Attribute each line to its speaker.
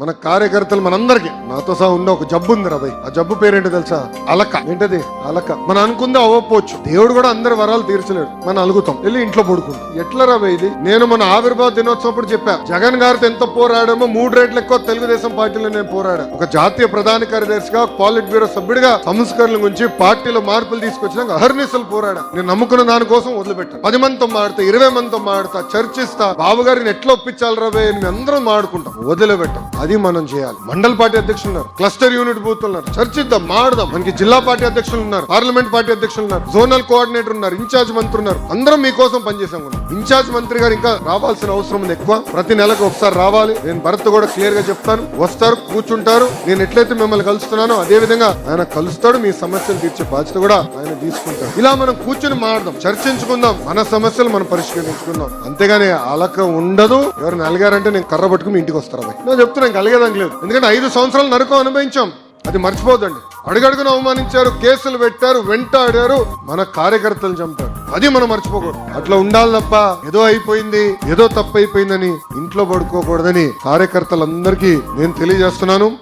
Speaker 1: మన కార్యకర్తలు మనందరికి. నాతో సహా ఉన్న ఒక జబ్బు ఉంది రాబాయ్ ఆ జబ్బు పేరేంటో తెలుసా? అలక. ఏంటది? అలక. మనం అనుకుందే అవ్వకపోవచ్చు. దేవుడు కూడా అందరి వరాలు తీర్చలేడు. మనం అలుగుతాం వెళ్ళి ఇంట్లో పడుకుంటాం ఎట్లా రాబాయ్ ఇది? నేను మన ఆవిర్భావ దినోత్సవం చెప్పా. జగన్ గారితో ఎంత పోరాడామో మూడు రేట్లు ఎక్కువ తెలుగుదేశం పార్టీలో నేను పోరాడా. ఒక జాతీయ ప్రధాన కార్యదర్శిగా పాలిట్ బ్యూరో సభ్యుడిగా సంస్కరణల గురించి పార్టీలో మార్పులు తీసుకొచ్చినాక అహర్నిశలు పోరాడా. నేను నమ్ముకున్న దానికోసం వదిలిపెట్టాను పది మందితో మాడతా ఇరవై మందితో మాడతా చర్చిస్తా. బాబు గారిని ఎట్లా ఒప్పించాలి రాబోయే అని మేము అందరం మాడుకుంటాం. వదిలిపెట్టాం. అది మనం చేయాలి. మండల్ పార్టీ అధ్యక్షులు ఉన్నారు. క్లస్టర్ యూనిట్ బూత్ ఉన్నారు. చర్చిద్దాం మాడదాం మనకి జిల్లా పార్టీ అధ్యక్షులు ఉన్నారు. పార్లమెంట్ పార్టీ అధ్యక్షులు ఉన్నారు. జోనల్ కోఆర్డినేటర్ ఉన్నారు. ఇన్ఛార్జ్ మంత్రి ఉన్నారు. అందరం మీకోసం పనిచేసాం కూడా. ఇన్ఛార్జ్ మంత్రి గారు ఇంకా రావాల్సిన అవసరం ఉంది ఎక్కువ. ప్రతి నెలకు ఒకసారి రావాలి. నేను భరత్ కూడా క్లియర్గా చెప్తాను. వస్తారు కూర్చుంటారు. నేను ఎట్లయితే మిమ్మల్ని కలుస్తున్నానో అదే విధంగా ఆయన కలుస్తాడు. మీ సమస్యలు తీర్చే బాధ్యత కూడా ఆయన తీసుకుంటాడు. ఇలా మనం కూర్చుని మాడదాం చర్చించుకుందాం. మన సమస్యలు మనం పరిష్కరించుకుందాం. అంతేగాని అలక ఉండదు. ఎవరు నలిగారంటే నేను కర్ర పట్టుకుని ఇంటికి వస్తారా? నేను చెప్తున్నాను కలిగేదానికి లేదు. ఎందుకంటే ఐదు సంవత్సరాలు నరకం అనుభవించాం. అది మర్చిపోదండి అడుగడుగున అవమానించారు కేసులు పెట్టారు వెంటాడారు మన కార్యకర్తలు చంపారు. అది మనం మర్చిపోకూడదు. అట్లా ఉండాలి తప్ప ఏదో అయిపోయింది ఏదో తప్పు అయిపోయిందని ఇంట్లో పడుకోకూడదని కార్యకర్తలందరికీ నేను తెలియజేస్తున్నాను.